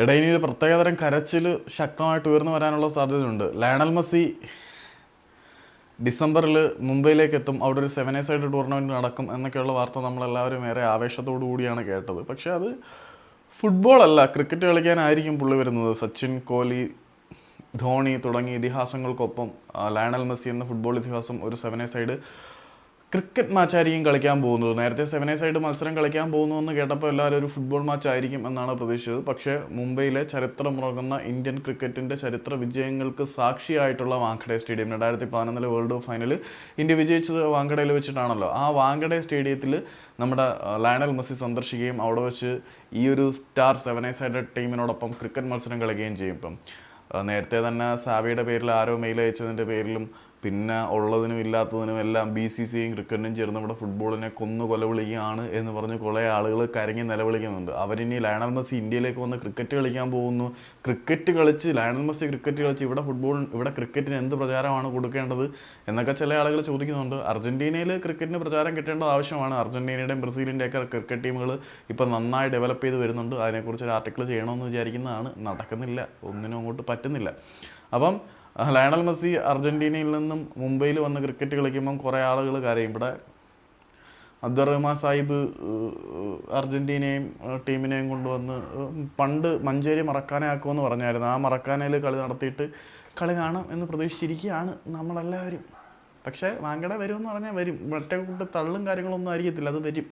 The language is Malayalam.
എടാ ഇത് പ്രത്യേകതരം കരച്ചിൽ ശക്തമായിട്ട് ഉയർന്നു വരാനുള്ള സാധ്യതയുണ്ട്. ലയണൽ മെസ്സി ഡിസംബറിൽ മുംബൈയിലേക്ക് എത്തും അവിടെ ഒരു സെവൻ എ സൈഡ് ടൂർണമെന്റ് നടക്കും എന്നൊക്കെയുള്ള വാർത്ത നമ്മളെല്ലാവരും ഏറെ ആവേശത്തോടു കൂടിയാണ് കേട്ടത്. പക്ഷേ അത് ഫുട്ബോളല്ല ക്രിക്കറ്റ് കളിക്കാനായിരിക്കും പുള്ളി വരുന്നത്. സച്ചിൻ കോഹ്ലി ധോണി തുടങ്ങിയ ഇതിഹാസങ്ങൾക്കൊപ്പം ലയണൽ മെസ്സി എന്ന ഫുട്ബോൾ ഇതിഹാസം ഒരു seven a side cricket match ആയിരിക്കും കളിക്കാൻ പോകുന്നത്. നേരത്തെ സെവൻ സൈഡ് മത്സരം കളിക്കാൻ പോകുന്നു എന്ന് കേട്ടപ്പോൾ എല്ലാവരും ഒരു ഫുട്ബോൾ മാച്ച് ആയിരിക്കും എന്നാണ് പ്രതീക്ഷിച്ചത്. പക്ഷേ മുംബൈയിലെ ചരിത്രമുറങ്ങുന്ന ഇന്ത്യൻ ക്രിക്കറ്റിന്റെ ചരിത്ര വിജയങ്ങൾക്ക് സാക്ഷിയായിട്ടുള്ള വാങ്കഡെ സ്റ്റേഡിയം രണ്ടായിരത്തി പതിനൊന്നിലെ വേൾഡ് കപ്പ് ഫൈനൽ ഇന്ത്യ വിജയിച്ചത് വാങ്കഡയിൽ വെച്ചിട്ടാണല്ലോ. ആ വാങ്കഡെ സ്റ്റേഡിയത്തിൽ നമ്മുടെ ലയണൽ മെസ്സി സന്ദർശിക്കുകയും അവിടെ വെച്ച് ഈ ഒരു സ്റ്റാർ സെവൻ എ സൈഡ് ടീമിനോടൊപ്പം ക്രിക്കറ്റ് മത്സരം കളിക്കുകയും ചെയ്യും. ഇപ്പം നേരത്തെ തന്നെ സാവിയുടെ പേരിൽ ആരോ മെയിൽ അയച്ചതിന്റെ പേരിലും പിന്നെ ഉള്ളതിനും ഇല്ലാത്തതിനും എല്ലാം ബി സി സിയും ക്രിക്കറ്റിനും ചേർന്ന് ഇവിടെ ഫുട്ബോളിനെ കൊന്നു കൊലവിളിക്കുകയാണ് എന്ന് പറഞ്ഞ് കുറേ ആളുകൾ കരങ്ങി നിലവിളിക്കുന്നുണ്ട്. അവരിനി ലയണൽ മെസ്സി ഇന്ത്യയിലേക്ക് വന്ന് ക്രിക്കറ്റ് കളിക്കാൻ പോകുന്നു. ക്രിക്കറ്റ് കളിച്ച് ലയണൽ മെസ്സി ക്രിക്കറ്റ് കളിച്ച് ഇവിടെ ഫുട്ബോൾ ഇവിടെ ക്രിക്കറ്റിന് എന്ത് പ്രചാരമാണ് കൊടുക്കേണ്ടത് എന്നൊക്കെ ചില ആളുകൾ ചോദിക്കുന്നുണ്ട്. അർജന്റീനയിൽ ക്രിക്കറ്റിന് പ്രചാരം കിട്ടേണ്ടത് ആവശ്യമാണ്. അർജന്റീനയുടെയും ബ്രസീലിന്റെയൊക്കെ ക്രിക്കറ്റ് ടീമുകൾ ഇപ്പോൾ നന്നായി ഡെവലപ്പ് ചെയ്ത് വരുന്നുണ്ട്. അതിനെക്കുറിച്ച് ഒരു ആർട്ടിക്കിൾ ചെയ്യണമെന്ന് വിചാരിക്കുന്നതാണ്. നടക്കുന്നില്ല. ഒന്നിനും അങ്ങോട്ട് പറ്റുന്നില്ല. അപ്പം ലയണൽ മെസ്സി അർജന്റീനയിൽ നിന്നും മുംബൈയിൽ വന്ന് ക്രിക്കറ്റ് കളിക്കുമ്പം കുറേ ആളുകൾ കരയും. ഇവിടെ അബ്ദുറഹ്മാൻ സാഹിബ് അർജന്റീനയും ടീമിനെയും കൊണ്ടുവന്ന് പണ്ട് മഞ്ചേരി മറക്കാനാക്കുമെന്ന് പറഞ്ഞായിരുന്നു. ആ മറക്കാനയിൽ കളി നടത്തിയിട്ട് കളി കാണാം എന്ന് പ്രതീക്ഷിച്ചിരിക്കുകയാണ് നമ്മളെല്ലാവരും. പക്ഷേ വാങ്കട വരുമെന്ന് പറഞ്ഞാൽ വരും. മറ്റേ കൂട്ട് തള്ളും കാര്യങ്ങളൊന്നും ആയിരിക്കത്തില്ല. അത് വരും.